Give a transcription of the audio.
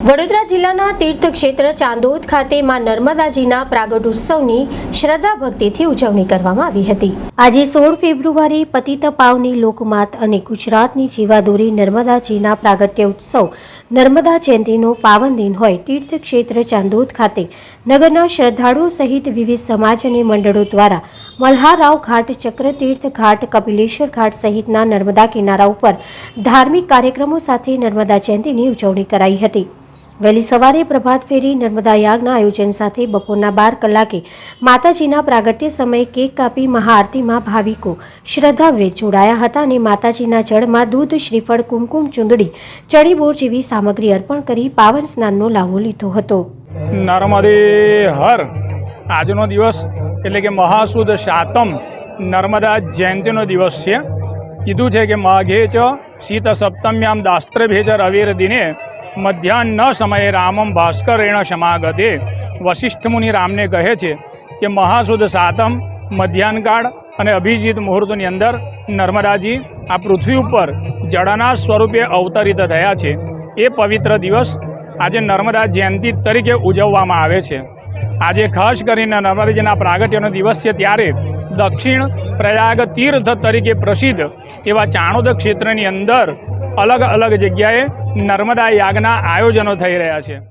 વડોદરા જિલ્લાના તીર્થક્ષેત્ર ચાંદોદ ખાતે માં નર્મદાજીના પ્રાગટ ઉત્સવની શ્રદ્ધા ભક્તિથી ઉજવણી કરવામાં આવી હતી. આજે સોળ ફેબ્રુઆરી પતિત પાવની લોકમાત અને ગુજરાતની જીવાદોરી નર્મદાજીના પ્રાગટ્ય ઉત્સવ, નર્મદા જયંતિનો પાવન દિન હોય તીર્થક્ષેત્ર ચાંદોદ ખાતે નગરના શ્રદ્ધાળુઓ સહિત વિવિધ સમાજ અને મંડળો દ્વારા મલ્હારાવ ઘાટ, ચક્રતીર્થ ઘાટ, કપિલેશ્વર ઘાટ સહિતના નર્મદા કિનારા ઉપર ધાર્મિક કાર્યક્રમો સાથે નર્મદા જયંતિની ઉજવણી કરાઈ હતી. વહેલી સવારે પ્રભાત ફેરી નર્મદા યાગના આયોજન સાથે બપોરના બાર કલાકે માતાજીના પ્રાગટ્ય સમયે કેક કાપી મહાઆરતીમાં ભાવિકો શ્રદ્ધાભેર જોડાયા હતા અને માતાજીના જળમાં દૂધ, શ્રીફળ, કુમકુમ, ચુંદડી, ચણીબોર જેવી સામગ્રી અર્પણ કરી પાવન સ્નાનનો લાવો લીધો હતો. નર્મદે હર. આજનો દિવસ એટલે કે મહાસુદ સાતમ નર્મદા જયંતિનો દિવસ છે. કીધું છે કે માઘે ચ, શીત સપ્તમ્યામ દાસ્ત્રભેજ રવિર દિને મધ્યાહ્ન સમયે રામમ ભાસ્કરેણ સમાગતે વશિષ્ઠ મુનિ રામને કહે છે કે, મહાસુદ સાતમ, મધ્યાહનકાળ અને અભિજીત મુહૂર્તની અંદર નર્મદાજી, આ પૃથ્વી ઉપર જળના સ્વરૂપે અવતરિત થયા છે. એ પવિત્ર દિવસ આજે નર્મદા જયંતિ તરીકે ઉજવવામાં આવે છે. આજે ખાસ કરીને નર્મદાજીના પ્રાગટ્યનો દિવસ છે ત્યારે દક્ષિણ પ્રયાગ તીર્થ તરીકે પ્રસિદ્ધ એવા ચાણોદ ક્ષેત્રની અંદર અલગ અલગ જગ્યાએ નર્મદા યાગના આયોજનો થઈ રહ્યા છે.